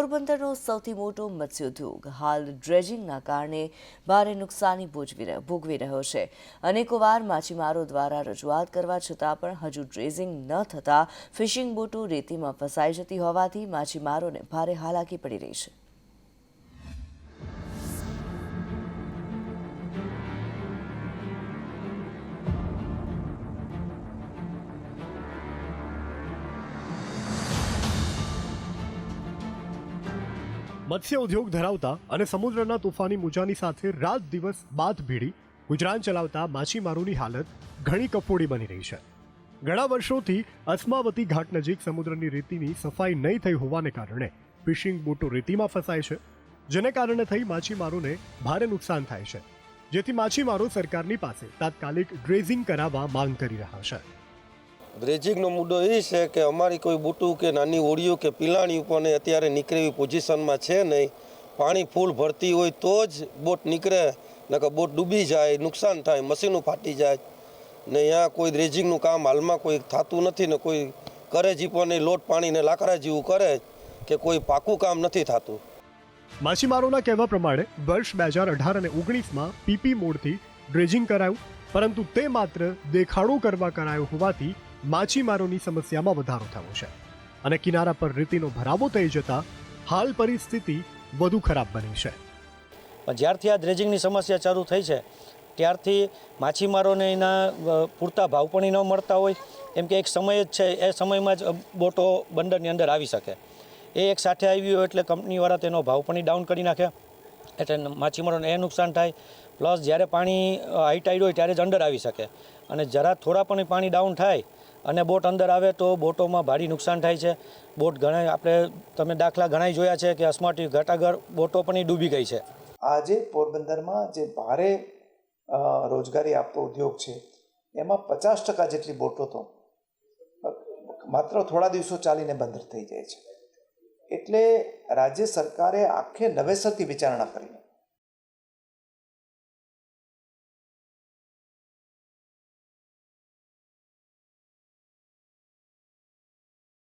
પોરબંદરનો સૌથી મોટો મત્સ્યોદ્યોગ. હાલ ડ્રેજિંગના કારણે ભારે નુકસાની ભોજવી ભોગવી રહ્યો છે. અનેકો વાર માછીમારો દ્વારા રજૂઆત કરવા છતાં પણ હજુ ડ્રેજિંગ ન થતાં ફિશિંગ બોટો રેતીમાં ફસાઈ જતી હોવાથી માછીમારોને ભારે હાલાકી પડી રહી છે. મત્સ્ય ઉદ્યોગ ધરાવતા અને સમુદ્રના તોફાની મોજાની સાથે રાત દિવસ બાદ ભીડી, ગુજરાન ચલાવતા માછીમારોની હાલત ઘણી કફોડી બની રહી છે. ઘણા વર્ષોથી અસ્માવતી ઘાટ નજીક સમુદ્રની રેતીની સફાઈ નહીં થઈ હોવાને કારણે ફિશિંગ બોટો રેતીમાં ફસાય છે, જેને કારણે થઈ માછીમારોને ભારે નુકસાન થાય છે, જેથી માછીમારો સરકારની પાસે તાત્કાલિક ડ્રેઝિંગ કરાવવા માંગ કરી રહ્યા છે. ડ્રેજિંગનો મુદ્દો એ છે કે અમારી કોઈ બુટું કે નાની ઓળીઓ કે પિલાણી ઉપરને અત્યારે નીકળે એવી પોઝિશનમાં છે નહીં. પાણી ફૂલ ભરતી હોય તો જ બોટ નીકળે, નકર બોટ ડૂબી જાય, નુકસાન થાય, મશીનો ફાટી જાય. ને અહીંયા કોઈ ડ્રેજિંગનું કામ હાલમાં કોઈ થતું નથી ને કોઈ કરે જી પણ લોટ પાણીને લાકડા જેવું કરે કે કોઈ પાકું કામ નથી થતું. માછીમારોના કહેવા પ્રમાણે, વર્ષ બે હજાર અઢાર અને ઓગણીસમાં પીપી મોડથી ડ્રેજિંગ કરાયું, પરંતુ તે માત્ર દેખાડો કરવા કરાયું હોવાથી માછીમારોની સમસ્યામાં વધારો થયો છે અને કિનારા પર રેતીનો ભરાવો થઈ જતા હાલ પરિસ્થિતિ વધુ ખરાબ બની છે. જ્યારથી આ ડ્રેજિંગની સમસ્યા ચાલુ થઈ છે, ત્યારથી માછીમારોને એના પૂરતા ભાવ પણ ન મળતા હોય. કેમ કે એક સમય જ છે, એ સમયમાં જ બોટો બંદરની અંદર આવી શકે. એ એક સાથે આવી હોય એટલે કંપનીવાળા તેનો ભાવ પણ ડાઉન કરી નાખે. એટલે માછીમારોને એ નુકસાન થાય. પ્લસ જ્યારે પાણી હાઈ ટાઈડ હોય ત્યારે જ અંદર આવી શકે. અને જરા થોડા પણ પાણી ડાઉન થાય અને બોટ અંદર આવે તો બોટોમાં ભારી નુકસાન થાય છે. બોટ ઘણા આપણે તમે દાખલા ઘણાય જોયા છે કે અસ્માટી ઘટાગર બોટો પણ ડૂબી ગઈ છે. આજે પોરબંદરમાં જે ભારે રોજગારી આપતો ઉદ્યોગ છે, એમાં પચાસ ટકા જેટલી બોટો તો માત્ર થોડા દિવસો ચાલીને બંધ થઈ જાય છે. એટલે રાજ્ય સરકારે આખે નવેસરથી વિચારણા કરીને